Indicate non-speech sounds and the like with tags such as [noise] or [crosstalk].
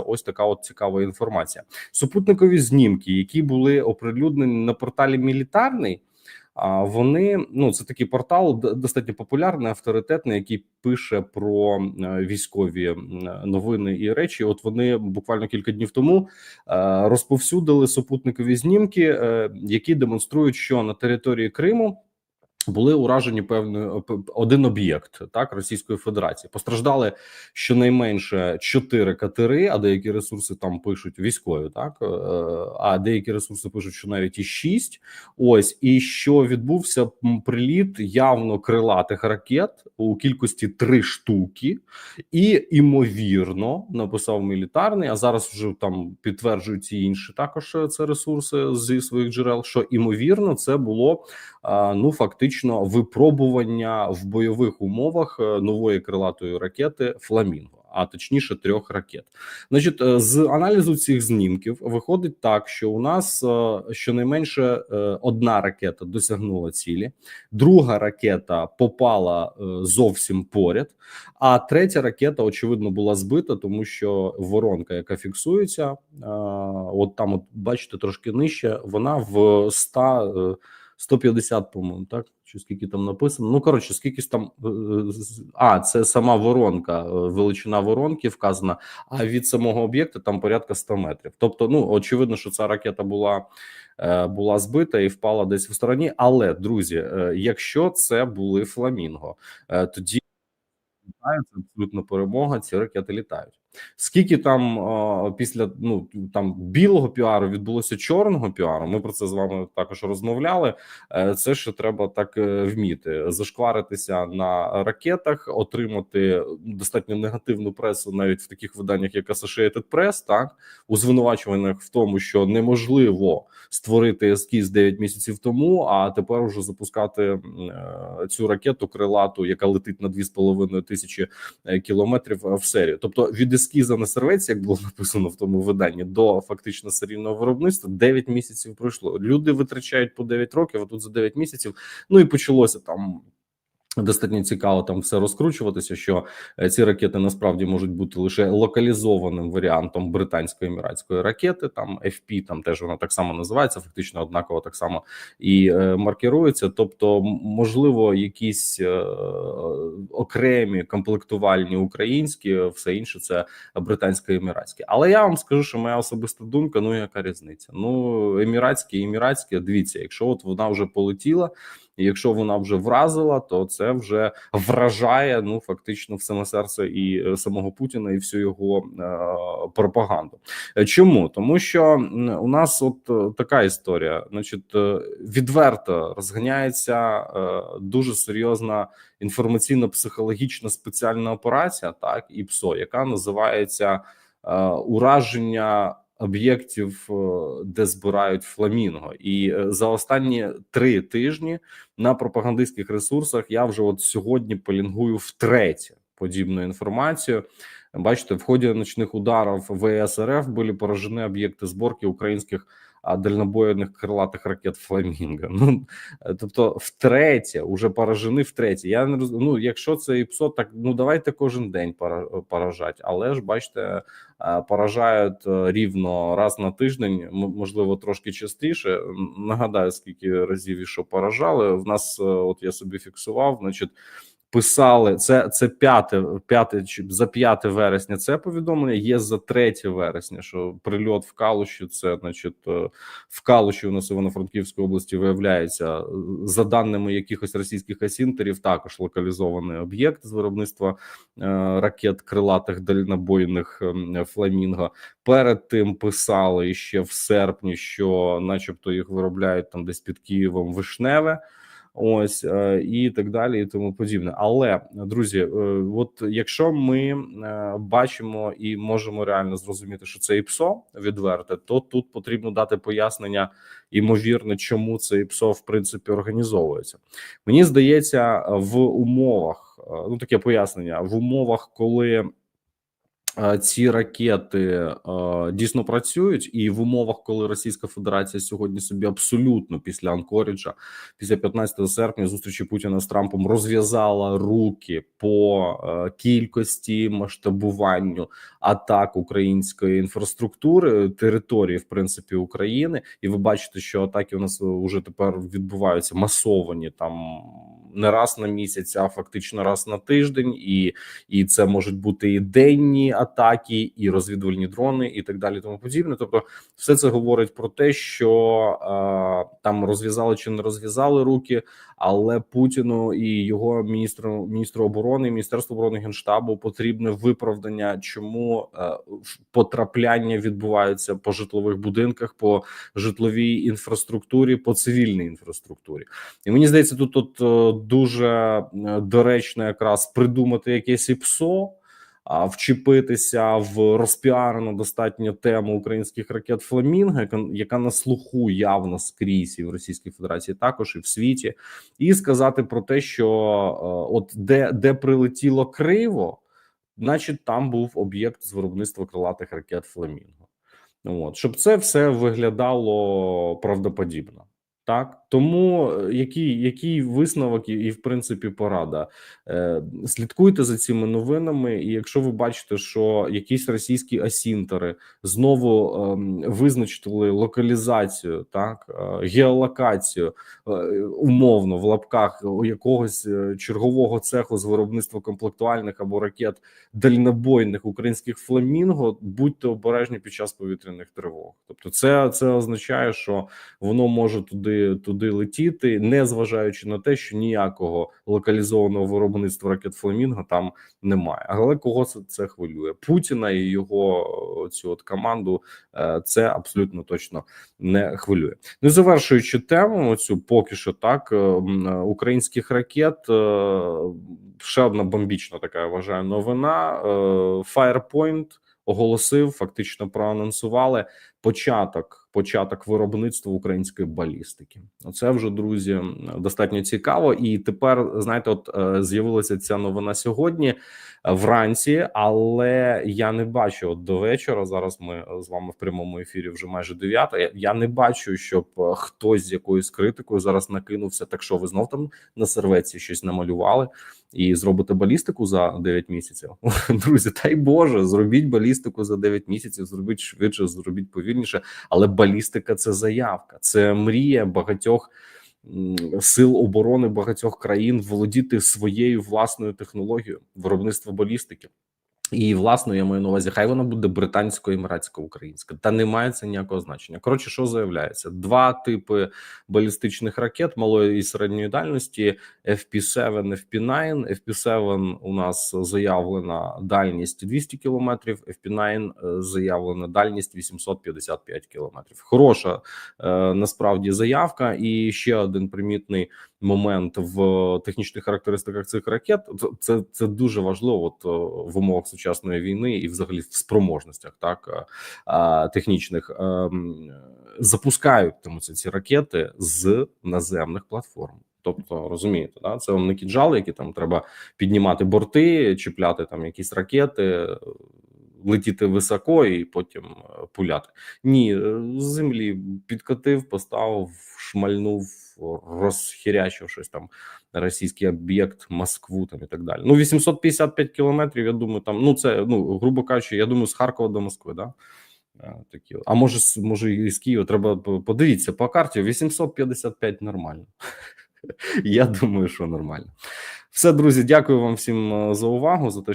Ось така от цікава інформація. Супутникові знімки, які були оприлюднені на порталі Мілітарний. А вони ну це такий портал достатньо популярний, авторитетний, який пише про е, військові новини і речі. От вони буквально кілька днів тому е, розповсюдили супутникові знімки, е, які демонструють, що на території Криму. Були уражені певний один об'єкт так Російської Федерації. Постраждали щонайменше чотири катери, а деякі ресурси там пишуть військові, так е, а деякі ресурси пишуть, що навіть і шість. Ось і що відбувся приліт явно крилатих ракет у кількості три штуки, і імовірно написав мілітарний. А зараз вже там підтверджують і інші також е, це ресурси зі своїх джерел. Що імовірно, це було ну фактично випробування в бойових умовах е, нової крилатої ракети Фламінго. А точніше, трьох ракет. Значить, е, з аналізу цих знімків виходить так, що у нас е, щонайменше одна ракета досягнула цілі, друга ракета попала зовсім поряд, а третя ракета, очевидно, була збита, тому що воронка, яка фіксується, от там, от бачите, трошки нижче, вона в 100, е, 150, по-моєму, так чи скільки там написано. Ну коротше, скільки там е, е, а це сама воронка, е, величина воронки вказана. А від самого об'єкта там порядка 100 метрів. Тобто, ну очевидно, що ця ракета була. Була збита і впала десь в стороні. Але друзі, якщо це були фламінго, тоді це абсолютно перемога. Ці ракети літають. Скільки там після ну там білого піару відбулося чорного піару? Ми про це з вами також розмовляли. Е, Це ще треба так е, вміти зашкваритися на ракетах, отримати достатньо негативну пресу, навіть в таких виданнях, як Associated Press, так у звинувачуваннях в тому, що неможливо створити ескіз 9 місяців тому, а тепер уже запускати е, цю ракету крилату, яка летить на 2,5 тисячі кілометрів в серію. Тобто від ескіза на сервець, як було написано в тому виданні, до фактично серійного виробництва 9 місяців пройшло. Люди витрачають по 9 років, а тут за 9 місяців. Ну і почалося там. Достатньо цікаво там все розкручуватися, що е, ці ракети насправді можуть бути лише локалізованим варіантом британської еміратської ракети. Там FP, там теж вона так само називається, фактично однаково так само і е, маркерується. Тобто, можливо, якісь е, окремі комплектувальні українські, все інше це британське еміратське. Але я вам скажу, що моя особиста думка: ну яка різниця? Ну еміратське, еміратське. Дивіться, якщо от вона вже полетіла. І якщо вона вже вразила, то це вже вражає ну фактично в саме серце і е, самого Путіна, і всю його е, пропаганду. Е, Чому тому, що у нас от е, така історія, значить, відверто розганяється е, дуже серйозна інформаційно-психологічна спеціальна операція, так і ПСО, яка називається е, ураження об'єктів, е, де збирають фламінго, і е, за останні три тижні на пропагандистських ресурсах я вже от сьогодні полінгую втретє подібну інформацію. Бачите, в ході ночних ударів ВСРФ були поражені об'єкти зборки українських дальнобойних крилатих ракет Фламінго. [laughs] Ну е, тобто, втретє, уже поражені втретє. Я не роз... ну, якщо це ІПСО, так ну давайте кожен день пора- поражать. Але ж бачите, е, поражають е, рівно раз на тиждень, можливо, трошки частіше. Нагадаю, скільки разів і що поражали. В нас, е, от я собі фіксував, значить. Писали це це п'яте, п'яте за 5 вересня. Це повідомлення є за 3 вересня. Що прильот в Калуші, це значить е, в Калуші у нас Івано-Франківської області виявляється е, за даними якихось російських асінтерів, також локалізований об'єкт з виробництва е, ракет крилатих дальнобойних ем, фламінго. Перед тим писали ще в серпні, що, начебто, їх виробляють там десь під Києвом вишневе. Ось е, і так далі, і тому подібне. Але друзі, е, от якщо ми е, бачимо і можемо реально зрозуміти, що це ІПСО відверте, то тут потрібно дати пояснення, ймовірно, чому це ІПСО в принципі організовується. Мені здається, в умовах ну таке пояснення в умовах, коли ці ракети дійсно працюють, і в умовах, коли Російська Федерація сьогодні собі абсолютно після Анкоріджа, після 15 серпня зустрічі Путіна з Трампом розв'язала руки по кількості масштабуванню атак української інфраструктури території, в принципі, України, і ви бачите, що атаки у нас вже тепер відбуваються масовані там не раз на місяць, а фактично раз на тиждень, і і це можуть бути і денні атаки, і розвідувальні дрони, і так далі. Тому подібне. Тобто, все це говорить про те, що е, там розв'язали чи не розв'язали руки, але Путіну і його міністру міністру оборони, міністерству оборони генштабу потрібне виправдання, чому е, потрапляння відбуваються по житлових будинках, по житловій інфраструктурі, по цивільній інфраструктурі. І мені здається, тут тут е, дуже е, доречно якраз придумати якесь ІПСО, вчепитися в розпіарену достатньо тему українських ракет Фламінго, яка, яка на слуху явно скрізь і в Російській Федерації, також і в світі, і сказати про те, що е, от де, де прилетіло криво, значить там був об'єкт з виробництва крилатих ракет Фламінго. От щоб це все виглядало правдоподібно. Так, тому е, який який висновок і, і в принципі порада Е, слідкуйте за цими новинами, і якщо ви бачите, що якісь російські асінтери знову е, визначили локалізацію, так е, геолокацію е, умовно в лапках у якогось е, чергового цеху з виробництва комплектуальних або ракет дальнобойних українських фламінго, будьте обережні під час повітряних тривог. Тобто, це це означає, що воно може туди туди летіти, не зважаючи на те, що ніякого локалізованого виробництва ракет Фламінго там немає. Але кого це це хвилює? Путіна і його цю от команду е, це абсолютно точно не хвилює. Не завершуючи тему, цю поки що так е, українських ракет. Е, ще одна бомбічна така я вважаю новина. Firepoint оголосив, фактично проанонсували початок початок виробництва української балістики. Оце вже друзі достатньо цікаво. І тепер знаєте, от е, з'явилася ця новина сьогодні е, вранці, але я не бачу от до вечора. Зараз ми з вами в прямому ефірі вже майже дев'ята. Я не бачу, щоб е, хтось з якоюсь критикою зараз накинувся. Так що ви знов там на сервеці щось намалювали і зробите балістику за 9 місяців. [laughs] Друзі, дай Боже, зробіть балістику за 9 місяців. Зробіть швидше, зробіть повільніше, але балістика це заявка, це мрія багатьох. Сил оборони багатьох країн володіти своєю власною технологією виробництва балістики. І власне я маю на увазі, хай вона буде британсько еміратсько українська та не має це ніякого значення. Коротше, що заявляється: два типи балістичних ракет малої і середньої дальності: FP7, FP9. FP7 у нас заявлена дальність 200 кілометрів, FP9 заявлена дальність 855 кілометрів. Хороша е, насправді заявка, і ще один примітний момент в технічних характеристиках цих ракет. Це це дуже важливо. От в умовах сучасної війни і, взагалі, в спроможностях так технічних ем, запускають тому ці ракети з наземних платформ. Тобто розумієте, да це вам не кіджали, які там треба піднімати борти, чіпляти там якісь ракети, летіти високо і потім пуляти. Ні, з землі підкотив, поставив, шмальнув розхірячив щось там російський об'єкт, Москву там і так далі. Ну 855 кілометрів. Я думаю, там ну це ну грубо кажучи, я думаю, з Харкова до Москви, да. Такі, а може, може, і з Києва треба подивитися по карті. 855 нормально. [laughs] Я думаю, що нормально. Все, друзі, дякую вам всім за увагу за те, що.